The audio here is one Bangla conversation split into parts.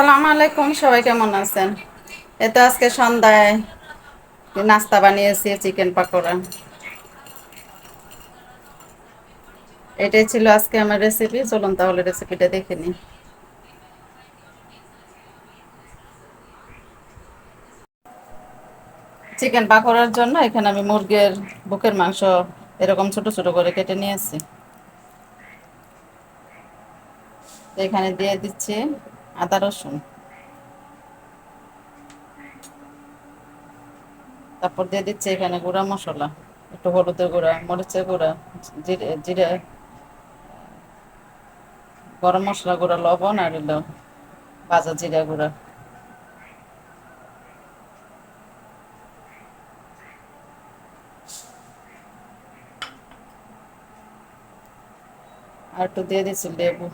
সালাম আলাইকুম, সবাই কেমন আছেন? এতো আজকে সন্ধ্যায় নাস্তা বানিয়েছি, চিকেন পাকোড়া। এটাই ছিল আজকে আমার রেসিপি চলুন তাহলে রেসিপিটা দেখে নিই। চিকেন পাকোড়ার জন্য এখানে আমি মুরগির বুকের মাংস এরকম ছোট ছোট করে কেটে নিয়েছি। এখানে দিয়ে দিচ্ছি আদা, রসুন। তারপর দিয়ে দিচ্ছি এখানে গুঁড়া মশলা, একটু হলুদের গুঁড়া, মরিচের গুঁড়া, জিরে জিরে, গরম মশলা গুঁড়া, লবণ আর এলো ভাজা জিরা গুঁড়া। আর একটু দিয়ে দিচ্ছি লেবু।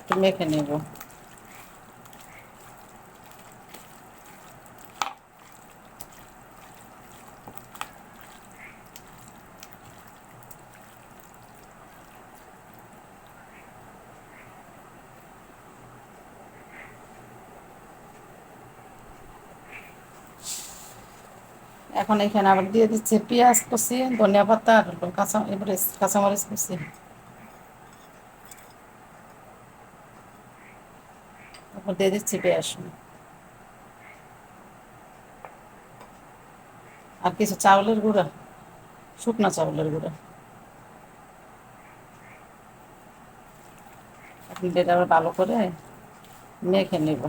একটু মেখে এখন এখানে আবার দিয়ে দিচ্ছে পেঁয়াজ কুচি, ধনিয়া পাতা আর কাঁচা এবারে কাঁচামরিচ কুচি। তারপর দিয়ে চেপে আসুন আর কিছু চাউলের গুঁড়া? শুকনো চাউলের গুঁড়া। আপনি এটা আবার ভালো করে মেখে নেব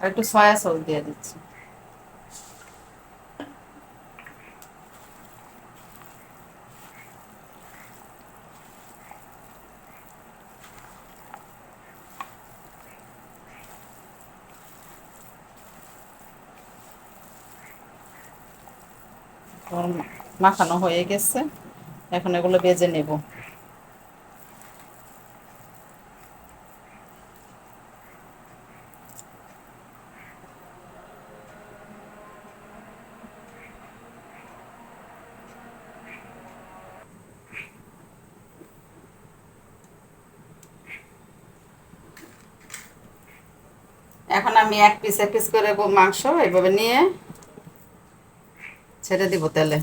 আর একটু সয়া সস দিয়ে দিচ্ছি। মাখানো হয়ে গেছে। এখন এগুলো বেজে নেব। এখন আমি এক পিস এক পিস করে মাংস এইভাবে নিয়ে ছেড়ে দিব তেলে।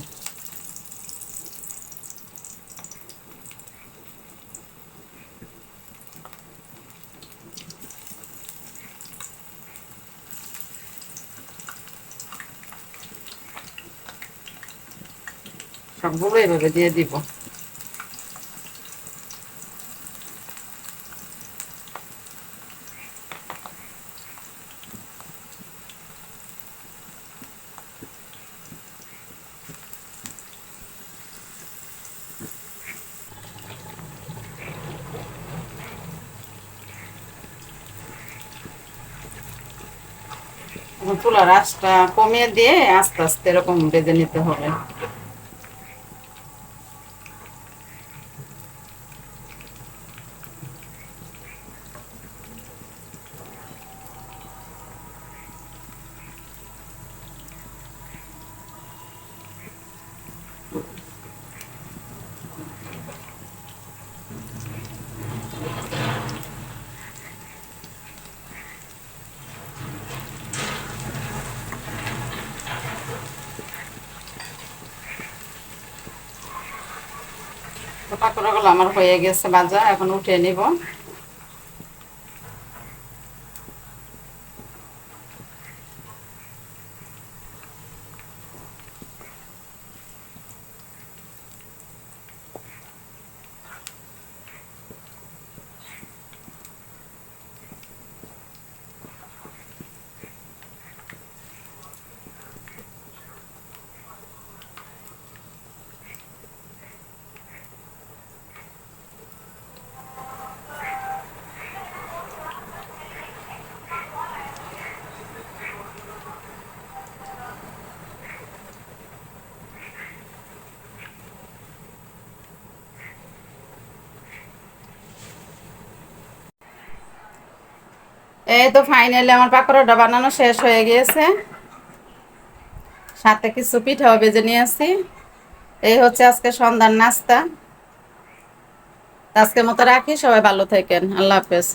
সবগুলো এইভাবে দিয়ে দিব। চুলার আঁচটা কমিয়ে দিয়ে আস্তে আস্তে এরকম বেজে নিতে হবে। পাকোড়াগুলো আমার হয়ে গেছে বাজা এখন উঠে নিব। এই তো ফাইনালি আমার পাকোড়াটা বানানো শেষ হয়ে গিয়েছে। সাথে কিছু পিঠাও বেজে নিয়ে আসি এই হচ্ছে আজকে সন্ধ্যার নাস্তা। আজকের মতো রাখি, সবাই ভালো থাকেন। আল্লাহ হাফেজ।